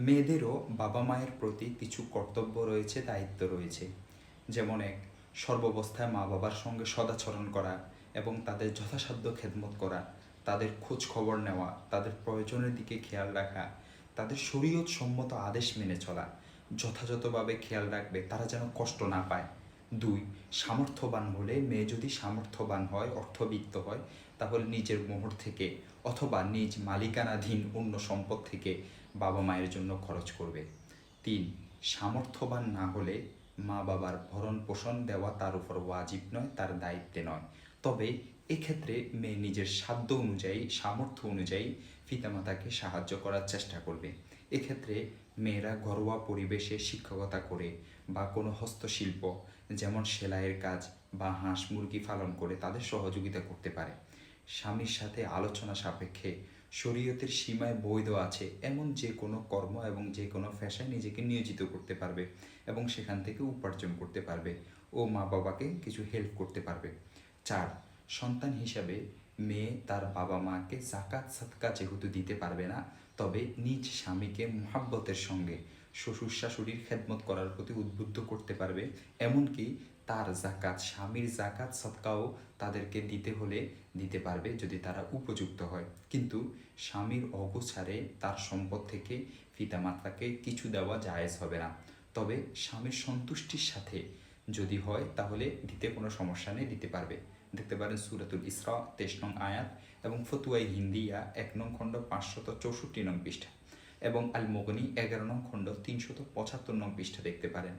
মেয়েদেরও বাবা মায়ের প্রতি কিছু কর্তব্য রয়েছে, দায়িত্ব রয়েছে। যেমন এক, সর্বাবস্থায় মা বাবার সঙ্গে সদাচরণ করা এবং তাদের যথাসাধ্য খেদমত করা, তাদের খোঁজ খবর নেওয়া, তাদের প্রয়োজনের দিকে খেয়াল রাখা, তাদের শরীয়ত সম্মত আদেশ মেনে চলা, যথাযথভাবে খেয়াল রাখবে, তারা যেন কষ্ট না পায়। দুই, সামর্থ্যবান হলে মেয়ে যদি সামর্থ্যবান হয়, অর্থবিত্ত হয়, তাহলে নিজের মোহর থেকে অথবা নিজ মালিকানাধীন অন্য সম্পদ থেকে বাবা মায়ের জন্য খরচ করবে। তিন, সামর্থ্যবান না হলে মা বাবার ভরণ পোষণ দেওয়া তার উপর ওয়াজিব নয়, তার দায়িত্বে নয়। তবে এক্ষেত্রে মেয়ে নিজের সাধ্য অনুযায়ী, সামর্থ্য অনুযায়ী পিতামাতাকে সাহায্য করার চেষ্টা করবে। এক্ষেত্রে মেয়েরা ঘরোয়া পরিবেশে শিক্ষকতা করে বা কোনো হস্তশিল্প, যেমন সেলাইয়ের কাজ বা হাঁস মুরগি পালন করে তাদের সহযোগিতা করতে পারে। স্বামীর সাথে আলোচনা সাপেক্ষে শরীয়তের সীমায় বৈধ আছে এমন যে কোনো কর্ম এবং যে কোনো পেশায় নিজেকে নিয়োজিত করতে পারবে এবং সেখান থেকে উপার্জন করতে পারবে ও মা বাবাকে কিছু হেল্প করতে পারবে। চার, সন্তান হিসাবে মেয়ে তার বাবা মাকে জাকাত সাতকা যেহেতু দিতে পারবে না, তবে নিজ স্বামীকে মহাব্বতের সঙ্গে, শ্বশুর শাশুড়ির খেদমত করার প্রতি উদ্বুদ্ধ করতে পারবে। এমনকি তার জাকাত স্বামীর জাকাত সৎকাও তাদেরকে দিতে হলে দিতে পারবে যদি তারা উপযুক্ত হয়। কিন্তু স্বামীর অগোছারে তার সম্পদ থেকে পিতামাতাকে কিছু দেওয়া জায়েজ হবে না। তবে স্বামীর সন্তুষ্টির সাথে যদি হয় তাহলে দিতে কোনো সমস্যা নেই, দিতে পারবে। দেখতে পারেন সুরাতুল ইসরা, তেইশ নং আয়াত, এবং ফতুয়াই হিন্দিয়া, এক নং খণ্ড পাঁচশত চৌষট্টি নং পৃষ্ঠা, এবং আল মোগনি এগারো নং খণ্ড তিনশত পঁচাত্তর নং পৃষ্ঠা দেখতে পারেন।